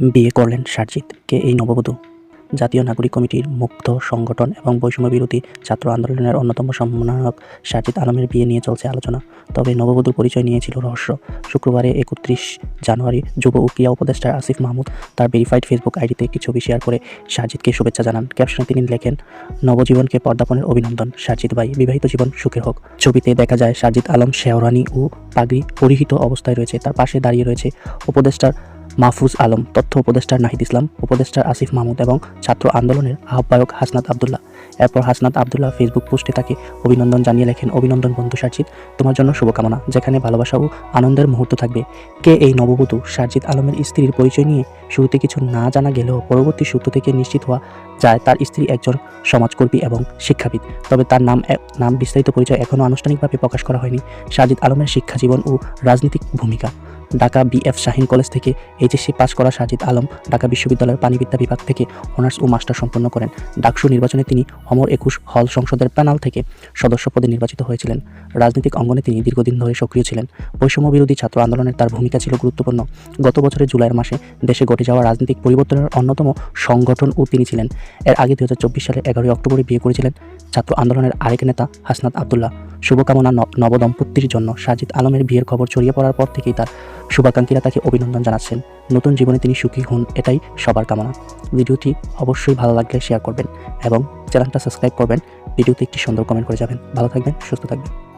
বিয়ে করলেন সারজিৎ কে এই নববধূ। জাতীয় নাগরিক কমিটির মুক্ত সংগঠন এবং বৈষম্য বিরোধী ছাত্র আন্দোলনের অন্যতম সমন্বয়ক সারজিৎ আলমের বিয়ে নিয়ে চলছে আলোচনা। তবে নববধূর পরিচয় নিয়েছিল রহস্য। শুক্রবারে একত্রিশ জানুয়ারি যুব ও ক্রিয়া উপদেষ্টা আসিফ মাহমুদ তার ভেরিফাইড ফেসবুক আইডিতে একটি ছবি শেয়ার করে সারজিৎকে শুভেচ্ছা জানান। ক্যাপশনে তিনি লেখেন, নবজীবনকে পর্দাপণের অভিনন্দন। সারজিৎ ভাই, বিবাহিত জীবন সুখের হোক। ছবিতে দেখা যায় সারজিৎ আলম, শেওরানি ও পাগড়ি পরিহিত অবস্থায় রয়েছে। তার পাশে দাঁড়িয়ে রয়েছে উপদেষ্টার মাহফুজ আলম, তথ্য উপদেষ্টার নাহিদ ইসলাম উপদেষ্টার আসিফ মাহমুদ এবং ছাত্র আন্দোলনের আহ্বায়ক হাসনাত আবদুল্লাহ। এরপর হাসনাত আবদুল্লাহ ফেসবুক পোস্টে তাকে অভিনন্দন জানিয়ে লেখেন, অভিনন্দন বন্ধু সারজিৎ তোমার জন্য শুভকামনা, যেখানে ভালোবাসা ও আনন্দের মুহূর্ত থাকবে। কে এই নববধূ? সারজিৎ আলমের স্ত্রীর পরিচয় নিয়ে শুরুতে কিছু না জানা গেলেও পরবর্তী সূত্র থেকে নিশ্চিত হওয়া যায়, তার স্ত্রী একজন সমাজকর্মী এবং শিক্ষাবিদ। তবে তার নাম নাম বিস্তারিত পরিচয় এখনও আনুষ্ঠানিকভাবে প্রকাশ করা হয়নি। সাজিদ আলমের শিক্ষাজীবন ও রাজনৈতিক ভূমিকা। ঢাকা বিএফ শাহিন কলেজ থেকে এইচএসসি পাস করা সাজিদ আলম ঢাকা বিশ্ববিদ্যালয়ের পানিবিদ্যা বিভাগ থেকে অনার্স ও মাস্টার সম্পন্ন করেন। ডাকসু নির্বাচনে তিনি অমর একুশ হল সংসদের প্যানাল থেকে সদস্য পদে নির্বাচিত হয়েছিলেন। রাজনৈতিক অঙ্গনে তিনি দীর্ঘদিন ধরে সক্রিয় ছিলেন। বৈষম্য বিরোধী ছাত্র আন্দোলনের তার ভূমিকা ছিল গুরুত্বপূর্ণ। গত বছরের জুলাইয়ের মাসে দেশে ঘটে যাওয়া রাজনৈতিক পরিবর্তনের অন্যতম সংগঠন ও তিনি ছিলেন। এর আগে দুহাজার চব্বিশ সালে এগারোই অক্টোবরে বিয়ে করেছিলেন ছাত্র আন্দোলনের আরেক নেতা হাসনাত আবদুল্লাহ। শুভকামনা নবদম্পতির জন্য সাজিদ আলমের বিয়ের খবর ছড়িয়ে পড়ার পর থেকেই তার শুভাকাঙ্ক্ষীরা তাকে অভিনন্দন জানাচ্ছেন। নতুন জীবনে তিনি সুখী হন, এটাই সবার কামনা। ভিডিওটি অবশ্যই ভালো লাগলে শেয়ার করবেন এবং চ্যানেলটা সাবস্ক্রাইব করবেন। ভিডিওতে একটি সুন্দর কমেন্ট করে যাবেন। ভালো থাকবেন, সুস্থ থাকবেন।